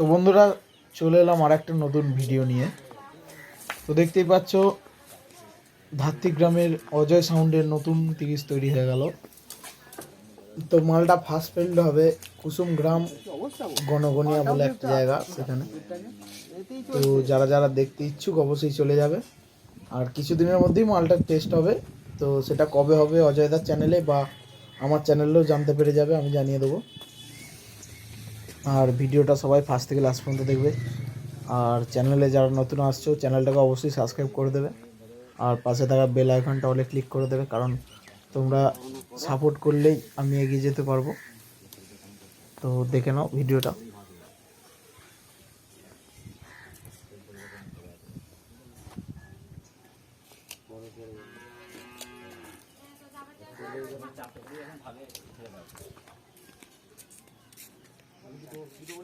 তো বন্ধুরা, চলে এলাম আর একটা নতুন ভিডিও নিয়ে। তো দেখতেই পাচ্ছ ধাত্রী অজয় সাউন্ডের নতুন তিরিশ তৈরি হয়ে গেল। তো মালটা ফার্স্ট ফিল্ড হবে কুসুম গ্রাম গণগনিয়া বলে একটা জায়গা সেখানে। তো যারা যারা দেখতে ইচ্ছুক অবশ্যই চলে যাবে। আর কিছুদিনের মধ্যেই মালটার টেস্ট হবে। তো সেটা কবে হবে অজয়দার চ্যানেলে বা আমার চ্যানেলেও জানতে পেরে যাবে, আমি জানিয়ে দেবো। আর ভিডিওটা সবাই ফার্স্ট থেকে লাস্ট পর্যন্ত দেখবে। আর চ্যানেলে যারা নতুন আসছো চ্যানেলটাকে অবশ্যই সাবস্ক্রাইব করে দেবে। আর পাশে থাকা বেল আইকনটা হলে ক্লিক করে দেবে, কারণ তোমরা সাপোর্ট করলেই আমি এগিয়ে যেতে পারব। তো দেখে নাও ভিডিওটা। তিনটা